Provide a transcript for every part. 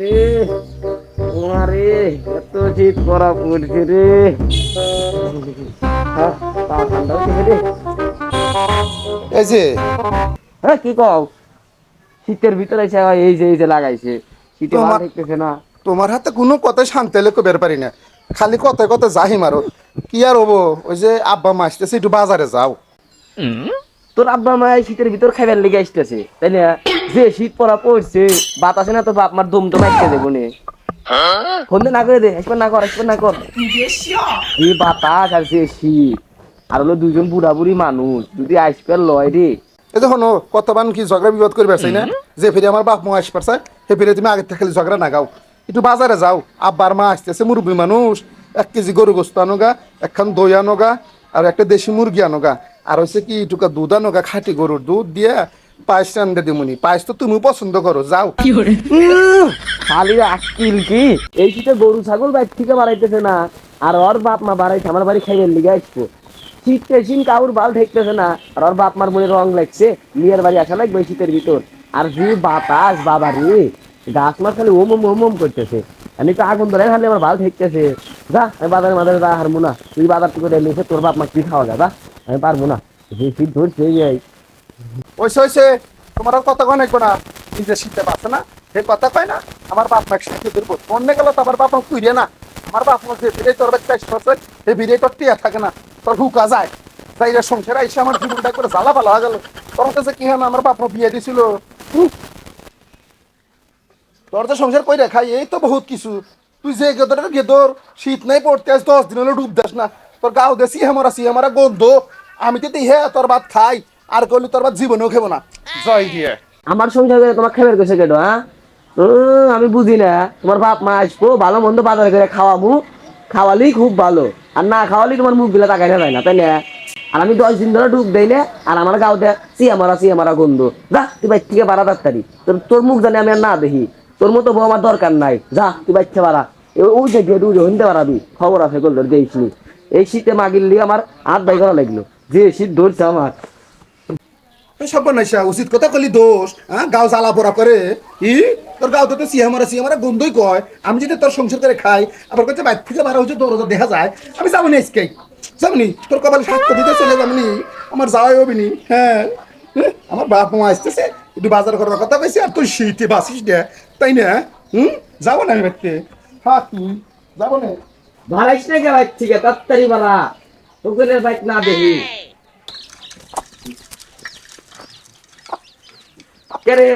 রে মারে এত শীত পড়া পড়ছে রে। হ্যাঁ, হ্যাঁ কি কও? শীতের ভিতরে এই যে এই যে লাগাইছে। শীতে তোমার- না। তোমার হাতে কোনো কথাই শান্তি লেখো বের পারি না। খালি কথায় কথায় যাহি মারো। কি আর হব? ওই যে আব্বা মা আসতেছে একটু বাজারে যাও। তোর আব্বা মা এই শীতের ভিতর খাইবার লেগে আসতেছে, তাই না? যে শীত পড়া পড়ছে, বাতাসে না তোর বাপ মার দম তো মাইকে দেবো নে ফোন না করে দে, একবার না কর, একবার না কর। কি বাতাস আর যে শীত, আর হলো দুজন বুড়া বুড়ি মানুষ, যদি আইসপেল লয় রে। এই দেখো কতবান কি ঝগড়া বিবাদ করবে চাই না? যে ফিরে আমার বাপ মা আসবে সে ফিরে তুমি আগে থেকে খালি ঝগড়া না গাও। একটু বাজারে যাও, আব্বার মা আসতেছে, মুরব্বী মানুষ। এক কেজি গরু গোস্ত আনোগা, একখান দই আনোগা আর একটা দেশি মুরগি আনোগা। আর হচ্ছে কি টুকা দুধ আনোগা খাঁটি গরুর দুধ দিয়ে পায়েস রান্ধে দিমুনি। পায়েস তো তুমি পছন্দ করো যাও। আকিল কি? এই শীতে গরু ছাগল বাইর থেকে বাড়াইতেছে না আর ওর বাপ মা বাড়াইছে আমার বাড়ি খাইবেন লিগে আসব শীত পেশিন কাউর বাল ঠেকতেছে না আর ওর বাপ মার মনে রং লাগছে মেয়ের বাড়ি আসা লাগবে শীতের ভিতর। আর যে বাতাস বাবা রে গাছ মাছ খালি ওম ওম ওম করতেছে। আমি তো আগুন ধরে খালি আমার ভালো ঠেকতেছে। যা, আমি বাজারে মাঝে যা হারবো না। তুই বাজার থেকে নিয়েছে তোর বাপ মা কি খাওয়া যা, আমি পারব না। যে শীত ধরছে, এই। ওইসে ওইসে তোমার কথা কয় নাকবো না। নিজে শিখতে পারছে না, সে কথা কয় না, আমার বাপ মাকে শিখতে দিব অন্য গেল তো আমার বাপ মা তুই না। আমার বাপ মা যে ভিড়ে তোর বাচ্চা আসছে সেই ভিড়ে তোর টিয়া থাকে না, তোর হুকা যায়। তাই সংসারে এসে আমার জীবনটা করে জ্বালা পালা হয়ে গেল। তোর কাছে কি হয় আমার বাপ মা বিয়ে দিছিল। তোর তো সংসার কই খাই, এই তো বহুত কিছু। তুই যে গেদরের গেদর শীত নাই পড়তে আস দশ দিন হলে ডুব দাস না। তোর গাও দেশি হামারা সি হামারা গন্ধ। আমি তো হে তোর ভাত খাই আর করলি তোর ভাত জীবনেও খেবো না। জয় দিয়ে আমার সংসারে তোমার খাবার কেসে কেটো হ্যাঁ? আমি বুঝি না তোমার বাপ মা আসব ভালো মন্দ বাজারে করে খাওয়াবো। খাওয়ালেই খুব ভালো আর না খাওয়ালেই তোমার মুখগুলা তাকাই যায় না তাই না? আর আমি দশ দিন ধরে ডুব দেই না আর আমার গাঁতে চিয়া মারা চিয়া মারা গন্ধ। যা তুই বাইর থেকে বাড়া তাড়াতাড়ি তোর মুখ জানি আমি আর না দেখি। তোর মতো বউ আমার দরকার নাই। যা তুই থেকে বাড়া। ওই যে গেট উজো হিনতে পারাবি। খবর আছে দেখিসনি এই শীতে মাগিল দিয়ে আমার হাত বাই করা লাগল। যে শীত ধরছে আমার। নাইসা উচিত কথা কলি দোষ হ্যাঁ? গাও জ্বালা পোড়া করে। ই তোর গাও তো সিয়া মারা গন্ধই কয়। আমি যদি তোর সংসার করে খাই আবার কাছে বাইর থেকে বারা দেখা যায়। আমি যাব না আজকে। যাবনি তোর কপালে সাতটা দিতে চলে যাবনি আমার যাওয়াই হবি নি। হ্যাঁ হ্যাঁ, আমার বাপ মা আসতেছে একটু বাজার করার কথা কইছি আর তুই শীতে বাসিস দে তাই না হুম? যাব না আমি বাড়িতে? হ্যাঁ তুই যাব না। ভাড়াইস না কে বাইক থেকে তাড়াতাড়ি বাড়া তোকে বাইক না দেখি। কে রে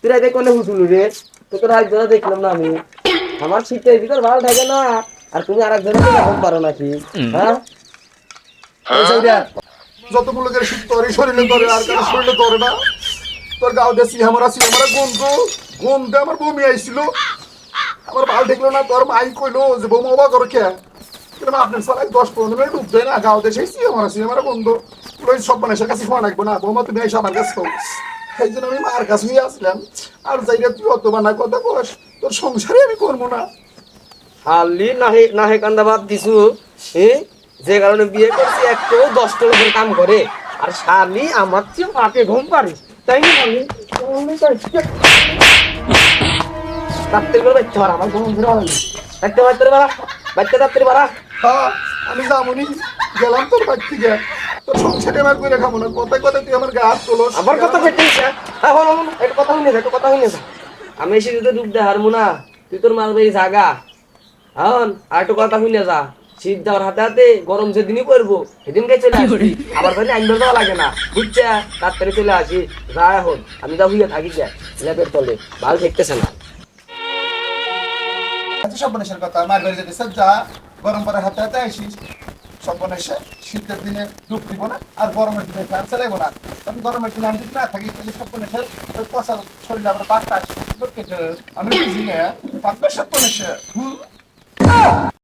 তুই রাতে কোনে হুসুলু রে? তোকে ধরে দেখলাম না আমি। আমার শীতের ভিতর ভালো থাকে না আর তুমি আর একজনের পারো নাকি? হ্যাঁ? যতগুলো করে শীত করে শরীরে করে, আর কারও শরীরে করে না। তোর গাও দেশি, আমার আসি, আমার গন্ধ গন্ধে আমার বমি আইছিল। আমার ভালো দেখল না, তোর মাই কইলো যে বৌমা অবাক করো কে? কিন্তু আপনার সালাই দশ পনেরো মিনিট উঠবে না, গাও দেশে এসি, আমার আসি, আমার গন্ধ ওই সব মানুষের কাছে ফোন রাখব না, বৌমা, তুমি এসে আমার কাছে এই জন্য আমি মার কাছে হয়ে আসলাম। আর যাইলে তুই অত বানা কথা কস, তোর সংসারে আমি করব না। খালি নাহে নাহে কান্দা বাদ দিছু এ যে কারণে বিয়ে করছি একটু দশটা লোকের কাম করে। আর শালি আমার চেয়ে পাকে ঘুম পারিস তাই না বাচ্চা আমার ঘুম বাচ্চারে বাড়া বাচ্চা বাড়া হ্যাঁ আমি গেলাম তোর বাড়ি থেকে। তোর সংসারে আমার করে খাব না। কথায় কথায় তুই আমার গা হাত তোলস। আবার কথা একটু কথা একটু আমি এসে যদি ডুব দে হারমু না তুই তোর মাল বেরি জাগা। এখন আর একটু কথা শুনে যা। শীত যাওয়ার হাতে হাতে গরম যেদিনই পড়ব সেদিনকে চলে আসবি। আবার ধরে আইন দেওয়া লাগে না। বুঝছে? তাড়াতাড়ি চলে আসি। যা এখন। আমি যা হুইয়া থাকি যা লেপের তলে। ভালো দেখতেছে না। আচ্ছা কথা। মার বাড়ি যেতে যা। গরম পরে হাতে হাতে আসিস। সব শীতের দিনে ডুব দিব না আর গরমের দিনে ফ্যান চালাইবো না। আমি গরমের দিনে আমি যদি না থাকি তাহলে সব মানুষের পচা শরীরে আবার পাঁচটা আমি বুঝি না। পাঁচটা সব হুম?